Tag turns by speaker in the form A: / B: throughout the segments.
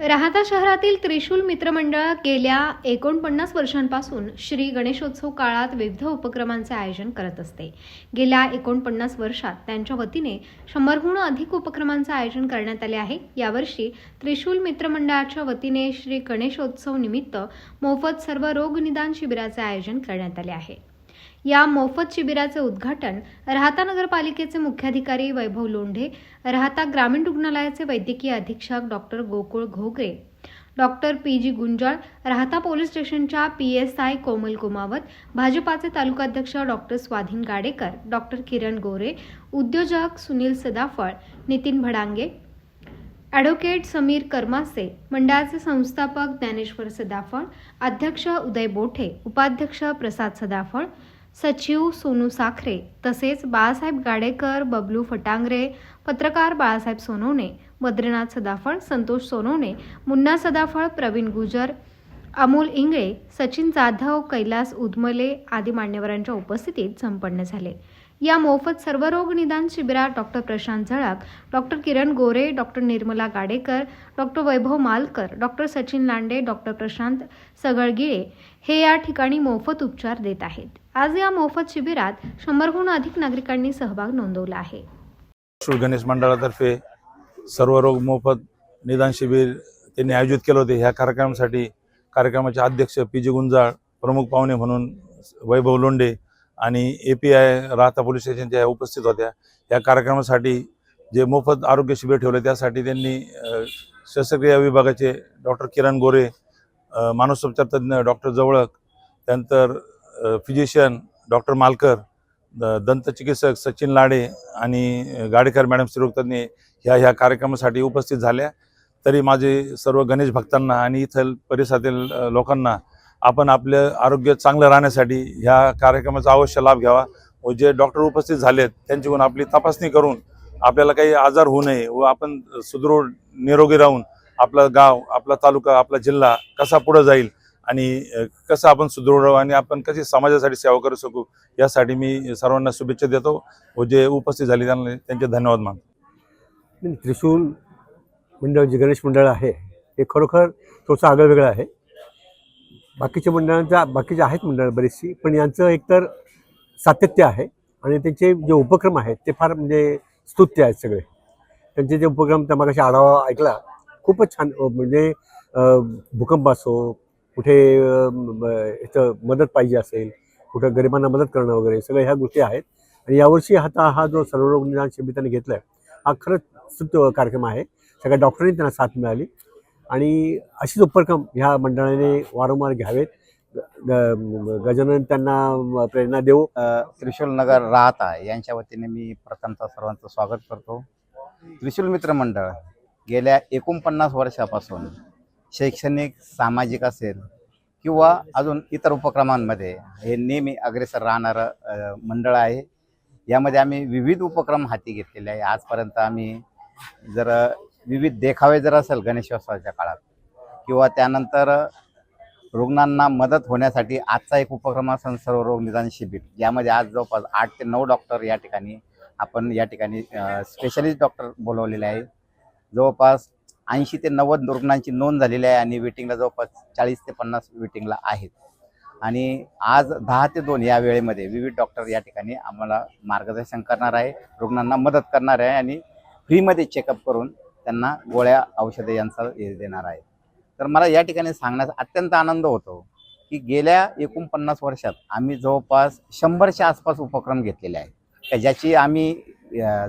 A: राहता शहरातील त्रिशूल मित्रमंडळ गेल्या एकोणपन्नास वर्षांपासून श्री गणेशोत्सव काळात विविध उपक्रमांचे आयोजन करत असते. गेल्या एकोणपन्नास वर्षात त्यांच्या वतीने शंभरहून अधिक उपक्रमांचे आयोजन करण्यात आले आहे. यावर्षी त्रिशूल मित्रमंडळाच्या वतीने श्री गणेशोत्सव निमित्त मोफत सर्व रोग निदान शिबिराचे आयोजन करण्यात आले आहे. या मोफत शिबिराचे उद्घाटन राहता नगरपालिकेचे मुख्याधिकारी वैभव लोंढे राहता ग्रामीण रुग्णालयाचे वैद्यकीय अधीक्षक doctor Gokul Ghogare doctor P G Gunjal Rahata police स्टेशनच्या P S I Komal Kumawat भाजपाचे तालुकाध्यक्ष डॉक्टर स्वाधीन गाडेकर डॉक्टर किरण गोरे उद्योजक सुनील सदाफळ नितीन भडांगे ॲडव्होकेट समीर कर्मासे मंडळाचे संस्थापक ज्ञानेश्वर सदाफळ अध्यक्ष उदय बोठे उपाध्यक्ष प्रसाद सदाफळ सचिव सोनू साखरे तसेच बाळासाहेब गाडेकर बबलू फटांगरे पत्रकार बाळासाहेब सोनवणे बद्रीनाथ सदाफळ संतोष सोनवणे मुन्ना सदाफळ प्रवीण गुजर अमोल इंगळे सचिन जाधव कैलास उदमले आदी मान्यवरांच्या उपस्थितीत संपन्न झाले. या मोफत सर्वरोग निदान शिबिरात doctor Prashant Zalak doctor Kiran Gore doctor Nirmala Gadekar doctor Vaibhav Malkar doctor Sachin Lande doctor Prashant Sagalgile हे या ठिकाणी मोफत उपचार देत आहेत. आज या मोफत शिबिरात शंभरहून अधिक नागरिकांनी सहभाग नोंदवला आहे.
B: श्री गणेश मंडळातर्फे सर्व रोग मोफत निदान शिबिर त्यांनी आयोजित केलं होते. ह्या कार्यक्रमासाठी कार्यक्रमाचे अध्यक्ष पी जी गुंजाळ प्रमुख पाहुणे म्हणून वैभव लोंडे आणि A P I Rahata police स्टेशनच्या उपस्थित होत्या. या कार्यक्रमासाठी जे मोफत आरोग्य शिबिर ठेवलं त्यासाठी त्यांनी शस्त्रक्रिया विभागाचे डॉक्टर किरण गोरे मानसोपचार तज्ज्ञ डॉक्टर जवळक त्यानंतर फिजिशियन डॉक्टर मालकर द- दंतचिकित्सक सचिन लाडे आणि गाडेकर मॅडम स्त्रीरोगतज्ञ ह्या ह्या कार्यक्रमासाठी उपस्थित झाल्या. तरी माझे सर्व गणेश भक्तांना आणि इथं परिसरातील लोकांना आपण आपलं आरोग्य चांगलं राहण्यासाठी ह्या कार्यक्रमाचा अवश्य लाभ घ्यावा व जे डॉक्टर उपस्थित झालेत त्यांच्याकडून आपली तपासणी करून आपल्याला काही आजार होऊ नये व आपण सुदृढ निरोगी राहून आपलं गाव आपला तालुका आपला जिल्हा कसा पुढे जाईल आणि कसं आपण सुदृढ राहू आणि आपण कशी समाजासाठी सेवा करू शकू यासाठी मी सर्वांना शुभेच्छा देतो. व जे उपस्थित झाले त्यांना त्यांचे धन्यवाद मानतो.
C: त्रिशूल मंडळ जे गणेश मंडळ आहे हे खरोखर थोडंसं आगळं वेगळं आहे. बाकीच्या मंडळांच्या बाकीचे आहेत मंडळ बरीचशी पण यांचं एकतर सातत्य आहे आणि त्यांचे जे उपक्रम आहेत ते फार म्हणजे स्तुत्य आहेत सगळे. त्यांचे जे उपक्रम त्या मागाशी आढावा ऐकला खूपच छान म्हणजे भूकंप असो कुठे इथं याचं मदत पाहिजे असेल कुठं गरिबांना मदत करणं वगैरे सगळ्या ह्या गोष्टी आहेत. आणि यावर्षी आता हा जो सर्वरोग निदान शिबिर त्यांनी घेतला आहे हा खरंच स्तुत्य कार्यक्रम आहे. सगळ्या डॉक्टरांनी त्यांना साथ मिळाली. आणि अशीच उपक्रम ह्या मंडळाने वारंवार घ्यावेत. ग- ग- गजानन त्यांना प्रेरणा देऊ.
D: त्रिशूल नगर राहता यांच्या वतीने मी प्रथमतः सर्वांचं स्वागत करतो. त्रिशूल मित्र मंडळ गेल्या एकोणपन्नास वर्षापासून शैक्षणिक सामाजिक असेल किंवा अजून इतर उपक्रमांमध्ये हे नेहमी अग्रेसर राहणारं मंडळ आहे. यामध्ये आम्ही विविध उपक्रम हाती घेतलेले आहे. आजपर्यंत आम्ही जर विविध देखावे जर असेल गणेशोत्सवाच्या काळात किंवा त्यानंतर रुग्णांना मदत होण्यासाठी आजचा एक उपक्रम असेल सर्व रोग निदान शिबिर. यामध्ये आज जवळपास आठ ते नऊ डॉक्टर या ठिकाणी आपण या ठिकाणी स्पेशलिस्ट डॉक्टर बोलवलेले आहे. जवळपास ऐंशी ते नव्वद रुग्णांची नोंद झालेली आहे आणि वेटिंगला जवळपास चाळीस ते पन्नास वेटिंगला आहेत. आणि आज दहा ते दोन या वेळेमध्ये विविध डॉक्टर या ठिकाणी आम्हाला मार्गदर्शन करणार आहे रुग्णांना मदत करणार आहे आणि फ्रीमध्ये चेकअप करून त्यांना गोळ्या औषधे यांचा हे देणार आहे. तर मला या ठिकाणी सांगण्याचा अत्यंत आनंद होतो की गेल्या एकोणपन्नास वर्षात आम्ही जवळपास शंभरच्या आसपास उपक्रम घेतलेले आहेत. ज्याची आम्ही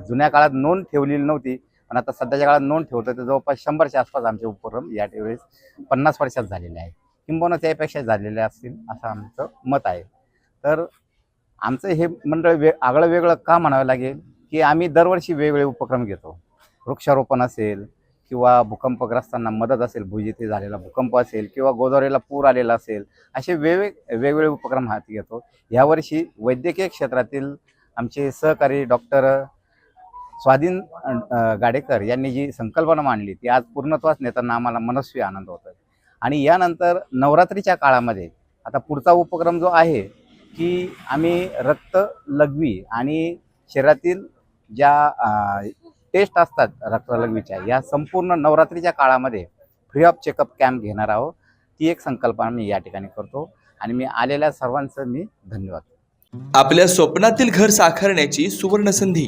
D: जुन्या काळात नोंद ठेवलेली नव्हती पण आता सध्याच्या काळात नोंद ठेवतो तर जवळपास शंभरच्या आसपास आमचे उपक्रम या वेळेस पन्नास वर्षात झालेले आहे किंबहुना त्यापेक्षा झालेले असतील असं आमचं मत आहे. तर आमचं हे मंडळ वे आगळं वेगळं का म्हणावं लागेल की आम्ही दरवर्षी वेगवेगळे उपक्रम घेतो. वृक्षारोपण असेल किंवा भूकंपग्रस्तांना मदत असेल भुज येथे झालेला भूकंप असेल किंवा गोदावरीला पूर आलेला असेल असे वेगवेग वेगवेगळे उपक्रम हाती घेतो. यावर्षी वैद्यकीय क्षेत्रातील आमचे सहकारी डॉक्टर स्वाधीन गाडेकर यांनी जी संकल्पना मांडली ती आज पूर्णत्वास नेताना आम्हाला मनस्वी आनंद होतो आणि यानंतर नवरात्रीच्या काळामध्ये आता पुढचा उपक्रम जो आहे की आम्ही रक्त लघवी आणि शरीरातील ज्या टेस्ट असतात रक्तलघवीच्या या संपूर्ण नवरात्रीच्या काळामध्ये फ्री ऑफ चेकअप कॅम्प घेणार आहोत. ती एक संकल्पना मी या ठिकाणी करतो आणि मी आलेल्या सर्वांचं मी धन्यवाद.
E: आपल्या स्वप्नातील घर साकारण्याची सुवर्ण संधी